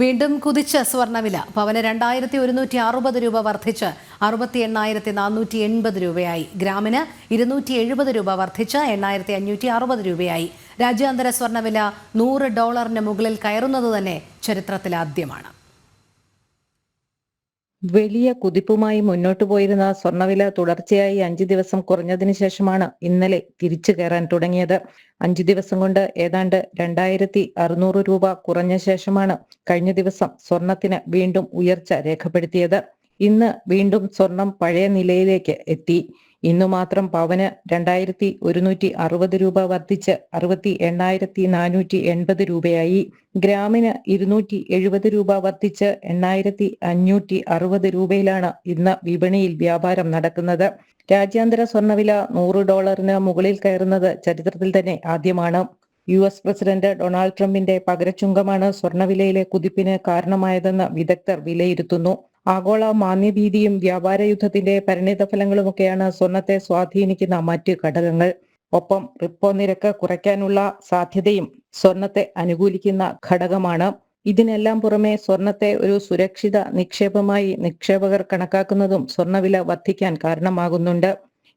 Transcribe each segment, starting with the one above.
വീണ്ടും കുതിച്ച സ്വർണവില പവന് രണ്ടായിരത്തി ഒരുന്നൂറ്റി അറുപത് രൂപ വർദ്ധിച്ച് അറുപത്തി എണ്ണായിരത്തി നാനൂറ്റി എൺപത് രൂപയായി. ഗ്രാമിന് ഇരുന്നൂറ്റി എഴുപത് രൂപ വർദ്ധിച്ച് എണ്ണായിരത്തി അഞ്ഞൂറ്റി അറുപത് രൂപയായി. രാജ്യാന്തര സ്വർണവില നൂറ് ഡോളറിന് മുകളിൽ കയറുന്നത് തന്നെ ചരിത്രത്തിലാദ്യമാണ്. വലിയ കുതിപ്പുമായി മുന്നോട്ടു പോയിരുന്ന സ്വർണവില തുടർച്ചയായി അഞ്ചു ദിവസം കുറഞ്ഞതിന് ശേഷമാണ് ഇന്നലെ തിരിച്ചു കയറാൻ തുടങ്ങിയത്. അഞ്ചു ദിവസം കൊണ്ട് ഏതാണ്ട് രണ്ടായിരത്തി അറുന്നൂറ് രൂപ കുറഞ്ഞ ശേഷമാണ് കഴിഞ്ഞ ദിവസം സ്വർണത്തിന് വീണ്ടും ഉയർച്ച രേഖപ്പെടുത്തിയത്. ഇന്ന് വീണ്ടും സ്വർണം പഴയ നിലയിലേക്ക് എത്തി. ഇന്നു മാത്രം പവന് രണ്ടായിരത്തി ഒരുന്നൂറ്റി അറുപത് രൂപ വർദ്ധിച്ച് അറുപത്തി എണ്ണായിരത്തി നാനൂറ്റി എൺപത് രൂപയായി. ഗ്രാമിന് ഇരുന്നൂറ്റി എഴുപത് രൂപ വർദ്ധിച്ച് എണ്ണായിരത്തി അഞ്ഞൂറ്റി അറുപത് രൂപയിലാണ് ഇന്ന് വിപണിയിൽ വ്യാപാരം നടക്കുന്നത്. രാജ്യാന്തര സ്വർണവില നൂറ് ഡോളറിന് മുകളിൽ കയറുന്നത് ചരിത്രത്തിൽ തന്നെ ആദ്യമാണ്. യു എസ് പ്രസിഡന്റ് ഡൊണാൾഡ് ട്രംപിന്റെ പകരച്ചുങ്കമാണ് സ്വർണവിലയിലെ കുതിപ്പിന് കാരണമായതെന്ന് വിദഗ്ധർ വിലയിരുത്തുന്നു. ആഗോള മാന്യഭീതിയും വ്യാപാര യുദ്ധത്തിന്റെ പരിണിത ഫലങ്ങളുമൊക്കെയാണ് സ്വർണത്തെ സ്വാധീനിക്കുന്ന മറ്റ് ഘടകങ്ങൾ. ഒപ്പം റിപ്പോ നിരക്ക് കുറയ്ക്കാനുള്ള സാധ്യതയും സ്വർണത്തെ അനുകൂലിക്കുന്ന ഘടകമാണ്. ഇതിനെല്ലാം പുറമെ സ്വർണത്തെ ഒരു സുരക്ഷിത നിക്ഷേപമായി നിക്ഷേപകർ കണക്കാക്കുന്നതും സ്വർണവില വർദ്ധിക്കാൻ കാരണമാകുന്നുണ്ട്.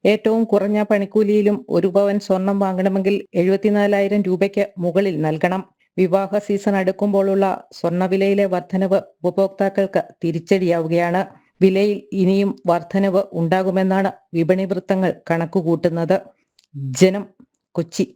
ഏറ്റവും കുറഞ്ഞ പണിക്കൂലിയിലും ഒരു പവൻ സ്വർണം വാങ്ങണമെങ്കിൽ എഴുപത്തിനാലായിരം രൂപയ്ക്ക് മുകളിൽ നൽകണം. വിവാഹ സീസൺ അടുക്കുമ്പോഴുള്ള സ്വർണവിലയിലെ വർധനവ് ഉപഭോക്താക്കൾക്ക് തിരിച്ചടിയാവുകയാണ്. വിലയിൽ ഇനിയും വർധനവ് ഉണ്ടാകുമെന്നാണ് വിപണി വൃത്തങ്ങൾ കണക്കുകൂട്ടുന്നത്. ജനം കൊച്ചി.